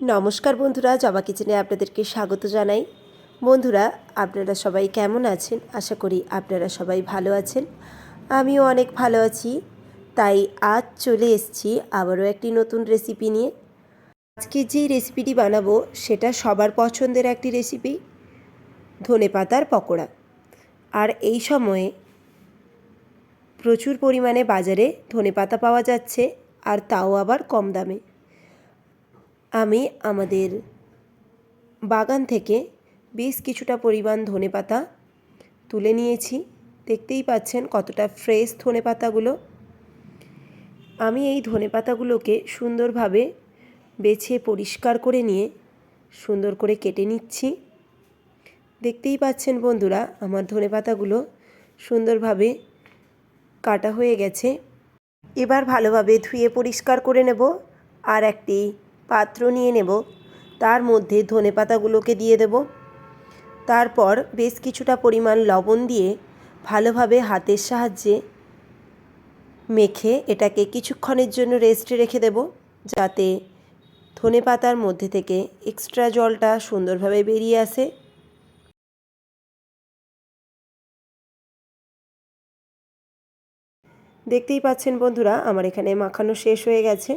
নমস্কার বন্ধুরা, জবা কিচেনে আপনাদেরকে স্বাগত জানাই। বন্ধুরা, আপনারা সবাই কেমন আছেন? আশা করি আপনারা সবাই ভালো আছেন। আমিও অনেক ভালো আছি। তাই আজ চলে এসেছি আবারও একটি নতুন রেসিপি নিয়ে। আজকে যেই রেসিপিটি বানাবো, সেটা সবার পছন্দের একটি রেসিপি ধনে পাতার পকোড়া। আর এই সময়ে প্রচুর পরিমাণে বাজারে ধনে পাতা পাওয়া যাচ্ছে, আর তাও আবার কম দামে। আমি আমাদের বাগান থেকে বেশ কিছুটা পরিমাণ ধনে পাতা তুলে নিয়েছি। দেখতেই পাচ্ছেন কতটা ফ্রেশ ধনে পাতাগুলো আমি এই ধনে পাতাগুলোকে সুন্দরভাবে বেছে পরিষ্কার করে নিয়ে সুন্দর করে কেটে নিচ্ছি। দেখতেই পাচ্ছেন বন্ধুরা, আমার ধনে পাতাগুলো সুন্দরভাবে কাটা হয়ে গেছে। এবার ভালোভাবে ধুয়ে পরিষ্কার করে নেব। আর একটি পাত্র নিয়ে নেব। তার মধ্যে ধনে পাতাগুলোকে দিয়ে দেব। তারপর বেশ কিছুটা পরিমাণ লবণ দিয়ে ভালোভাবে হাতের সাহায্যে মেখে এটাকে কিছুক্ষণের জন্য রেস্টে রেখে দেব। যাতে ধনে পাতার মধ্যে থেকে এক্সট্রা জলটা সুন্দরভাবে বেরিয়ে আসে। দেখতেই পাচ্ছেন বন্ধুরা, আমার এখানে মাখানো শেষ হয়ে গেছে।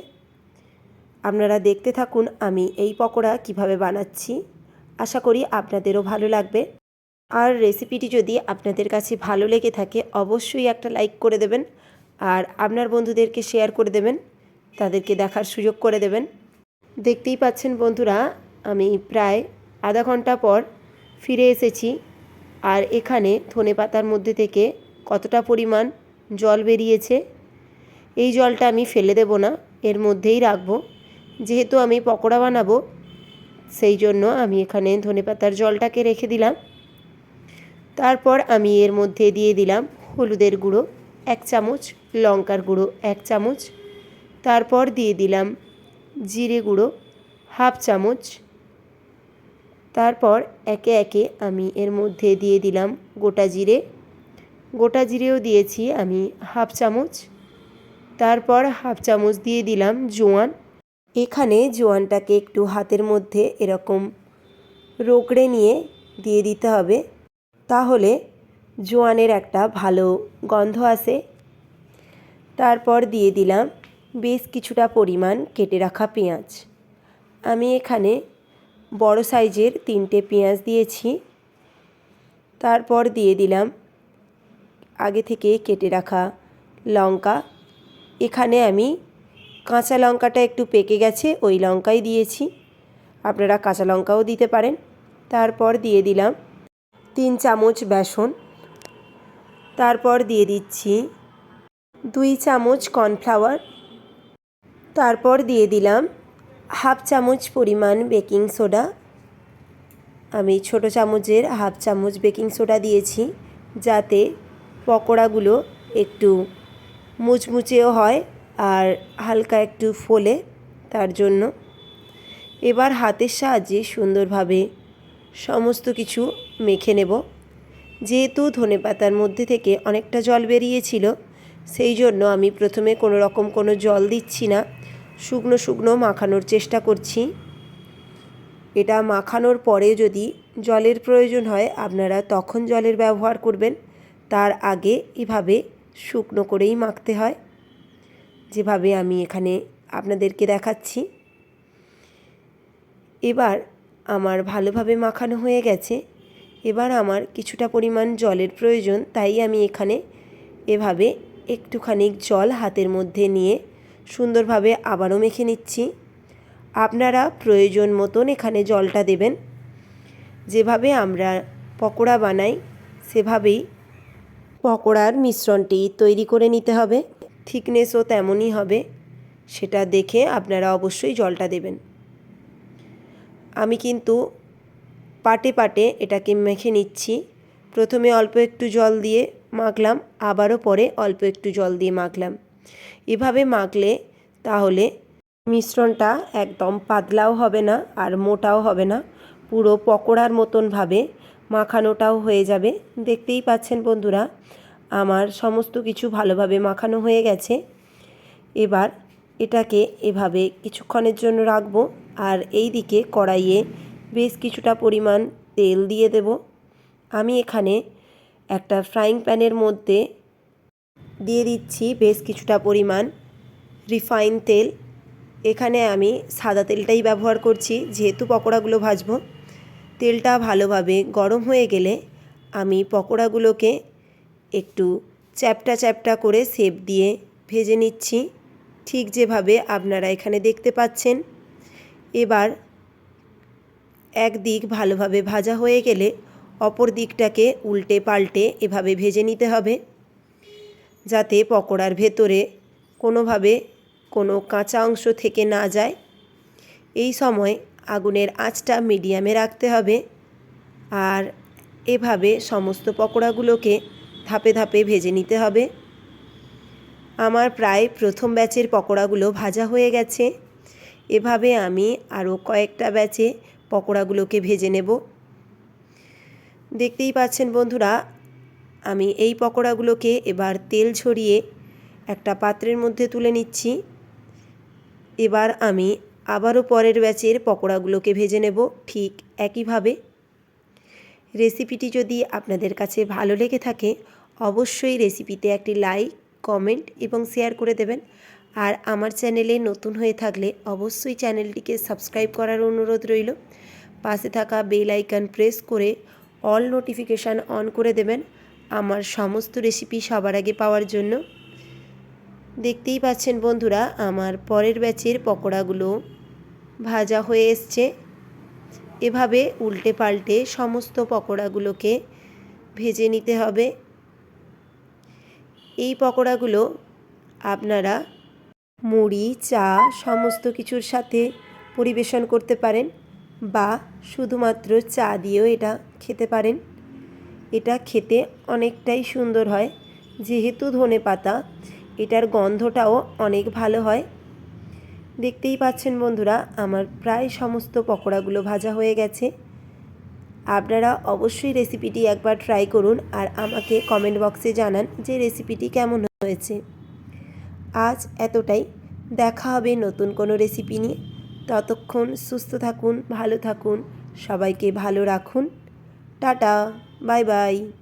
আপনারা দেখতে থাকুন আমি এই পকোড়া কীভাবে বানাচ্ছি। আশা করি আপনাদেরও ভালো লাগবে। আর রেসিপিটি যদি আপনাদের কাছে ভালো লেগে থাকে, অবশ্যই একটা লাইক করে দেবেন আর আপনার বন্ধুদেরকে শেয়ার করে দেবেন। তাদেরকে দেখার সুযোগ করে দেবেন। দেখতেই পাচ্ছেন বন্ধুরা, আমি প্রায় আধা ঘণ্টা পর ফিরে এসেছি আর এখানে ধনে পাতার মধ্যে থেকে কতটা পরিমাণ জল বেরিয়েছে, এই জলটা আমি ফেলে দেব না, এর মধ্যেই রাখব। যেহেতু আমি পকোড়া বানাবো, সেই জন্য আমি এখানে ধনে পাতার জলটাকে রেখে দিলাম। তারপর আমি এর মধ্যে দিয়ে দিলাম হলুদের গুঁড়ো, এক চামচ, লঙ্কার গুঁড়ো, এক চামচ। তারপর দিয়ে দিলাম জিরে গুঁড়ো, হাফ চামচ। তারপর একে একে আমি এর মধ্যে দিয়ে দিলাম গোটা জিরে। গোটা জিরেও দিয়েছি আমি হাফ চামচ। তারপর হাফ চামচ দিয়ে দিলাম জোয়ান। এখানে জোয়ানটাকে একটু হাতের মধ্যে এরকম রোকড়ে নিয়ে দিয়ে দিতে হবে। তাহলে জোয়ানের একটা ভালো গন্ধ আসে। তারপর দিয়ে দিলাম বেশ কিছুটা পরিমাণ কেটে রাখা পেঁয়াজ। আমি এখানে বড় সাইজের তিনটে পেঁয়াজ দিয়েছি। তারপর দিয়ে দিলাম আগে থেকে কেটে রাখা লঙ্কা। এখানে আমি কাঁচা লঙ্কাটা একটু পেকে গেছে, ওই লঙ্কাই দিয়েছি। আপনারা কাঁচা লঙ্কাও দিতে পারেন। তারপর দিয়ে দিলাম তিন চামচ বেসন। তারপর দিয়ে দিচ্ছি দুই চামচ কর্নফ্লাওয়ার। তারপর দিয়ে দিলাম হাফ চামচ পরিমাণ বেকিং সোডা। আমি ছোট চামচের হাফ চামচ বেকিং সোডা দিয়েছি, যাতে পকোড়াগুলো একটু মুচমুচেও হয়। আর হালকা একটু ফোলে তার জন্য। এবার হাতের সাহায্যে সুন্দরভাবে সমস্ত কিছু মেখে নেব। যেহেতু ধনে পাতার মধ্যে থেকে অনেকটা জল বেরিয়েছিল, সেই জন্য আমি প্রথমে কোনো রকম কোনো জল দিচ্ছি না। শুকনো শুকনো মাখানোর চেষ্টা করছি। এটা মাখানোর পরে যদি জলের প্রয়োজন হয়, আপনারা তখন জলের ব্যবহার করবেন। তার আগে এভাবে শুকনো করেই মাখতে হয়। যেভাবে আমি এখানে আপনাদেরকে দেখাচ্ছি। এবার আমার ভালোভাবে মাখানো হয়ে গেছে। এবার আমার কিছুটা পরিমাণ জলের প্রয়োজন, তাই আমি এখানে এভাবে একটুখানি জল হাতের মধ্যে নিয়ে সুন্দরভাবে আবারও মেখে নিচ্ছি। আপনারা প্রয়োজন মতন এখানে জলটা দেবেন। যেভাবে আমরা পকোড়া বানাই, সেভাবেই পকোড়ার মিশ্রণটি তৈরি করে নিতে হবে। থিকনেসও তেমনই হবে, সেটা দেখে আপনারা অবশ্যই জলটা দেবেন। আমি কিন্তু পাটে পাটে এটাকে মেখে নিচ্ছি। প্রথমে অল্প একটু জল দিয়ে মাখলাম, আবারও পরে অল্প একটু জল দিয়ে মাখলাম। এভাবে মাখলে তাহলে মিশ্রণটা একদম পাতলাও হবে না আর মোটাও হবে না। পুরো পকোড়ার মতনভাবে মাখানোটাও হয়ে যাবে। দেখতেই পাচ্ছেন বন্ধুরা আমার সমস্ত কিছু ভালোভাবে মাখানো হয়ে গেছে। এবার এটাকে এভাবে কিছুক্ষণের জন্য রাখব আর এই দিকে কড়াইয়ে বেশ কিছুটা পরিমাণ তেল দিয়ে দেব। আমি এখানে একটা ফ্রাইং প্যানের মধ্যে দিয়ে দিচ্ছি বেশ কিছুটা পরিমাণ রিফাইন তেল। এখানে আমি সাদা তেলটাই ব্যবহার করছি, যেহেতু পকোড়াগুলো ভাজবো। তেলটা ভালোভাবে গরম হয়ে গেলে আমি পকোড়াগুলোকে একটু চ্যাপটা চ্যাপটা করে সেপ দিয়ে ভেজে নিচ্ছি। ঠিক যেভাবে আপনারা এখানে দেখতে পাচ্ছেন। এবার এক দিক ভালোভাবে ভাজা হয়ে গেলে অপর দিকটাকে উল্টে পাল্টে এভাবে ভেজে নিতে হবে। যাতে পকোড়ার ভেতরে কোনোভাবে কোনো কাঁচা অংশ থেকে না যায়। এই সময় আগুনের আঁচটা মিডিয়ামে রাখতে হবে। আর এভাবে সমস্ত পকোড়াগুলোকে ধাপে ধাপে ভেজে নিতে হবে। আমার প্রায় প্রথম ব্যাচের পকোড়াগুলো ভাজা হয়ে গেছে। এভাবে আমি আরও কয়েকটা ব্যাচে পকোড়াগুলোকে ভেজে নেব। দেখতেই পাচ্ছেন বন্ধুরা, আমি এই পকোড়াগুলোকে এবার তেল ছড়িয়ে একটা পাত্রের মধ্যে তুলে নিচ্ছি। এবার আমি আবারও পরের ব্যাচের পকোড়াগুলোকে ভেজে নেব ঠিক একইভাবে। রেসিপিটি যদি আপনাদের কাছে ভালো লেগে থাকে, অবশ্যই রেসিপিতে একটি লাইক, কমেন্ট এবং শেয়ার করে দেবেন। আর আমার চ্যানেলে নতুন হয়ে থাকলে অবশ্যই চ্যানেলটিকে সাবস্ক্রাইব করার অনুরোধ রইল। পাশে থাকা বেল আইকন প্রেস করে অল নোটিফিকেশান অন করে দেবেন আমার সমস্ত রেসিপি সবার আগে পাওয়ার জন্য। দেখতেই পাচ্ছেন বন্ধুরা, আমার পরের ব্যাচের পকোড়াগুলো ভাজা হয়ে এসছে। এভাবে উল্টে পাল্টে সমস্ত পকোড়াগুলোকে ভেজে নিতে হবে। এই পকোড়াগুলো আপনারা মুড়ি, চা সমস্ত কিছুর সাথে পরিবেশন করতে পারেন বা শুধুমাত্র চা দিয়েও এটা খেতে পারেন। এটা খেতে অনেকটাই সুন্দর হয়। যেহেতু ধনে পাতা এটার গন্ধটাও অনেক ভালো হয়। দেখতেই পাচ্ছেন বন্ধুরা, আমার প্রায় সমস্ত পকোড়াগুলো ভাজা হয়ে গেছে। আপনারা অবশ্যই রেসিপিটি একবার ট্রাই করুন আর আমাকে কমেন্ট বক্সে জানান যে রেসিপিটি কেমন হয়েছে। আজ এতটাই। দেখা হবে নতুন কোনো রেসিপি নিয়ে। ততক্ষণ সুস্থ থাকুন, ভালো থাকুন, সবাইকে ভালো রাখুন। Tata bye bye